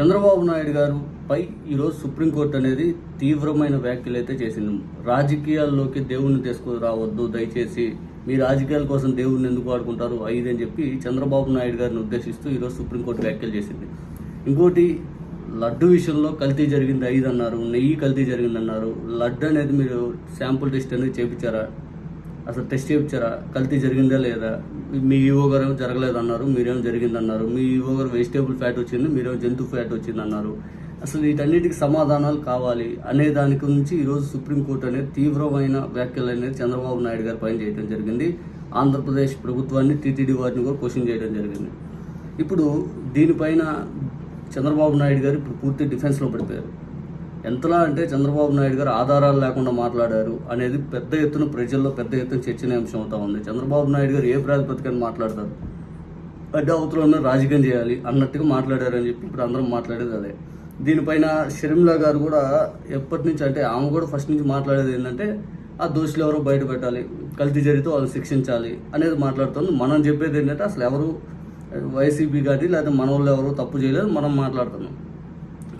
చంద్రబాబు నాయుడు గారు పై ఈరోజు సుప్రీంకోర్టు అనేది తీవ్రమైన వ్యాఖ్యలు అయితే చేసింది. రాజకీయాల్లోకి దేవుణ్ణి తీసుకురావద్దు దయచేసి మీ రాజకీయాల కోసం దేవుణ్ణి ఎందుకు వాడుకుంటారు ఐదు అని చెప్పి చంద్రబాబు నాయుడు గారిని ఉద్దేశిస్తూ ఈరోజు సుప్రీంకోర్టు వ్యాఖ్యలు చేసింది. ఇంకోటి లడ్డు విషయంలో కల్తీ జరిగింది ఐదు అన్నారు నెయ్యి కల్తీ జరిగింది అన్నారు లడ్డు అనేది మీరు శాంపుల్ టెస్ట్ అనేది చేపించారా? అసలు టెస్ట్ చేయించారా? కల్తీ జరిగిందా లేదా? మీ ఈవో గారు ఏమో జరగలేదన్నారు మీరేమో జరిగిందన్నారు మీ ఈవో గారు వెజిటేబుల్ ఫ్యాట్ వచ్చింది మీరేమో జంతు ఫ్యాట్ వచ్చింది అన్నారు. అసలు వీటన్నిటికి సమాధానాలు కావాలి అనే దాని గురించి ఈరోజు సుప్రీంకోర్టు అనేది తీవ్రమైన వ్యాఖ్యలు అనేది చంద్రబాబు నాయుడు గారు పైన చేయడం జరిగింది. ఆంధ్రప్రదేశ్ ప్రభుత్వాన్ని టీటీడీ వారిని కూడా క్వశ్చన్ చేయడం జరిగింది. ఇప్పుడు దీనిపైన చంద్రబాబు నాయుడు గారు ఇప్పుడు పూర్తి డిఫెన్స్లో పడిపోయారు. ఎంతలా అంటే చంద్రబాబు నాయుడు గారు ఆధారాలు లేకుండా మాట్లాడారు అనేది పెద్ద ఎత్తున ప్రజల్లో పెద్ద ఎత్తున చర్చనీయాంశం అవుతా ఉంది. చంద్రబాబు నాయుడు గారు ఏ ప్రాతిపదికన మాట్లాడతారు? పెద్ద అవతలను రాజకీయం చేయాలి అన్నట్టుగా మాట్లాడారని చెప్పి ఇప్పుడు అందరం మాట్లాడేది అదే. దీనిపైన షర్మిలా గారు కూడా ఎప్పటి నుంచి అంటే ఆమె కూడా ఫస్ట్ నుంచి మాట్లాడేది ఏంటంటే ఆ దోషులు ఎవరో బయట పెట్టాలి కల్తీ జరిగితే వాళ్ళని శిక్షించాలి అనేది మాట్లాడుతుంది. మనం చెప్పేది ఏంటంటే అసలు ఎవరు వైసీపీ కానీ లేకపోతే మన వాళ్ళు ఎవరు తప్పు చేయలేదు మనం మాట్లాడుతున్నాం.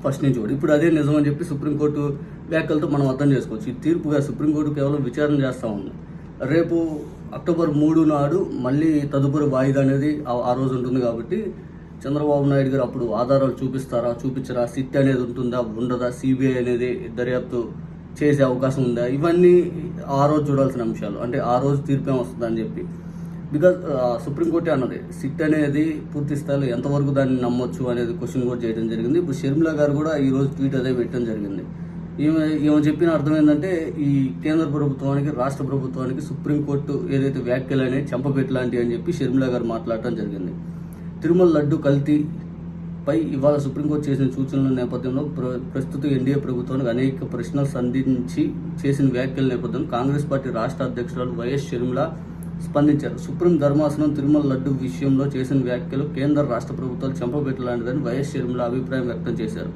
ఫస్ట్ నుంచి కూడా. ఇప్పుడు అదే నిజం అని చెప్పి సుప్రీంకోర్టు వ్యాఖ్యలతో మనం అర్థం చేసుకోవచ్చు. ఈ తీర్పుగా సుప్రీంకోర్టు కేవలం విచారణ చేస్తూ ఉంది. రేపు అక్టోబర్ మూడు నాడు మళ్ళీ తదుపరి వాయిదా అనేది ఆ- రోజు ఉంటుంది కాబట్టి చంద్రబాబు నాయుడు గారు అప్పుడు ఆధారాలు చూపిస్తారా చూపించరా సిట్ అనేది ఉంటుందా ఉండదా సిబిఐ అనేది దర్యాప్తు చేసే అవకాశం ఉందా? ఇవన్నీ ఆ రోజు చూడాల్సిన అంశాలు. అంటే ఆ రోజు తీర్పేం వస్తుందని చెప్పి. బికాజ్ సుప్రీంకోర్టే uh, అన్నది సిట్ అనేది పూర్తి స్థాయిలో ఎంతవరకు దాన్ని నమ్మొచ్చు అనేది క్వశ్చన్ కూడా చేయడం జరిగింది. ఇప్పుడు షర్మిల గారు కూడా ఈ రోజు ట్వీట్ అదే పెట్టడం జరిగింది. ఈమె ఈమె చెప్పిన అర్థం ఏంటంటే ఈ కేంద్ర ప్రభుత్వానికి రాష్ట్ర ప్రభుత్వానికి సుప్రీంకోర్టు ఏదైతే వ్యాఖ్యలు అనేవి చెంపపెట్టలాంటివి అని చెప్పి షర్మిల గారు మాట్లాడటం జరిగింది. తిరుమల లడ్డు కల్తీ పై ఇవాళ సుప్రీంకోర్టు చేసిన సూచనల నేపథ్యంలో ప్ర ప్రస్తుత ఎన్డీఏ ప్రభుత్వానికి అనేక ప్రశ్నలు సంధించి చేసిన వ్యాఖ్యల నేపథ్యంలో కాంగ్రెస్ పార్టీ రాష్ట్ర అధ్యక్షురాలు వైఎస్ షర్మిల స్పందించారు. సుప్రీం ధర్మాసనం తిరుమల లడ్డు విషయంలో చేసిన వ్యాఖ్యలు కేంద్ర రాష్ట్ర ప్రభుత్వాలు చెంపబెట్టలాంటిదని వైఎస్ షర్మిల అభిప్రాయం వ్యక్తం చేశారు.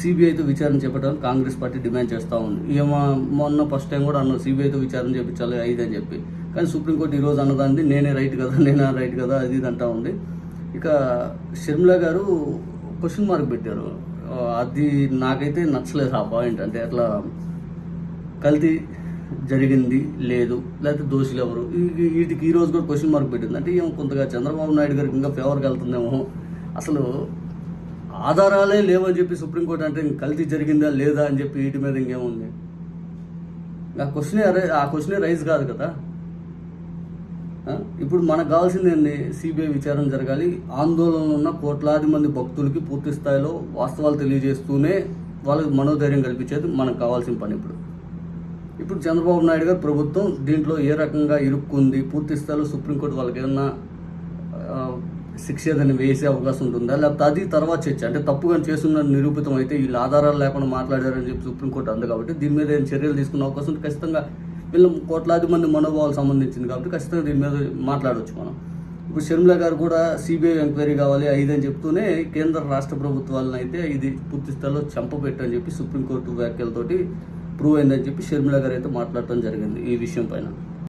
సిబిఐతో విచారణ చేపట్టాలని కాంగ్రెస్ పార్టీ డిమాండ్ చేస్తూ ఉంది. ఏమో మొన్న ఫస్ట్ టైం కూడా అన్న సిబిఐతో విచారణ చేయించాలి ఐదు అని చెప్పి. కానీ సుప్రీంకోర్టు ఈరోజు అన్నదాన్ని నేనే రైట్ కదా నేనే రైట్ కదా అది ఇది అంటా ఉంది. ఇక షర్మిల గారు క్వశ్చన్ మార్క్ పెట్టారు. అది నాకైతే నచ్చలేదు ఆ పాయింట్. అంటే అట్లా కల్తీ జరిగింది లేదు. లేకపోతే దోషులు ఎవరు? వీటికి ఈ రోజు కూడా క్వశ్చన్ మార్క్ పెట్టింది. అంటే ఏమో కొంతగా చంద్రబాబు నాయుడు గారికి ఇంకా ఫేవర్కి వెళ్తుందేమో. అసలు ఆధారాలే లేవని చెప్పి సుప్రీంకోర్టు అంటే ఇంక కల్తీ జరిగిందా లేదా అని చెప్పి వీటి మీద ఇంకేముంది? ఆ క్వశ్చనే ఆ క్వశ్చనే రైజ్ కాదు కదా. ఇప్పుడు మనకు కావాల్సింది ఏంటి సిబిఐ విచారణ జరగాలి. ఆందోళనలో ఉన్న కోట్లాది మంది భక్తులకి పూర్తి స్థాయిలో వాస్తవాలు తెలియజేస్తూనే వాళ్ళకి మనోధైర్యం కల్పించేది మనకు కావాల్సిన పని ఇప్పుడు. ఇప్పుడు చంద్రబాబు నాయుడు గారు ప్రభుత్వం దీంట్లో ఏ రకంగా ఇరుక్కుంది? పూర్తి స్థాయిలో సుప్రీంకోర్టు వాళ్ళకి ఏమన్నా శిక్ష ఏదైనా వేసే అవకాశం ఉంటుందా? లేకపోతే అది తర్వాత చర్చ. అంటే తప్పుగా చేస్తున్న నిరూపితం అయితే వీళ్ళు ఆధారాలు లేకుండా మాట్లాడారని చెప్పి సుప్రీంకోర్టు అంది కాబట్టి దీని మీద ఏం చర్యలు తీసుకునే అవకాశం ఉంటే ఖచ్చితంగా వీళ్ళ కోట్లాది మంది మనోభావాలు సంబంధించింది కాబట్టి ఖచ్చితంగా దీని మీద మాట్లాడవచ్చు మనం. ఇప్పుడు షర్మిల గారు కూడా సిబిఐ ఎంక్వైరీ కావాలి ఐదని అని చెప్తూనే కేంద్ర రాష్ట్ర ప్రభుత్వాలను అయితే ఇది పూర్తి స్థాయిలో చంపబెట్టని చెప్పి సుప్రీంకోర్టు వ్యాఖ్యలతోటి ప్రూవ్ అయిందని చెప్పి షర్మిల గారు అయితే మాట్లాడటం జరిగింది ఈ విషయం పైన.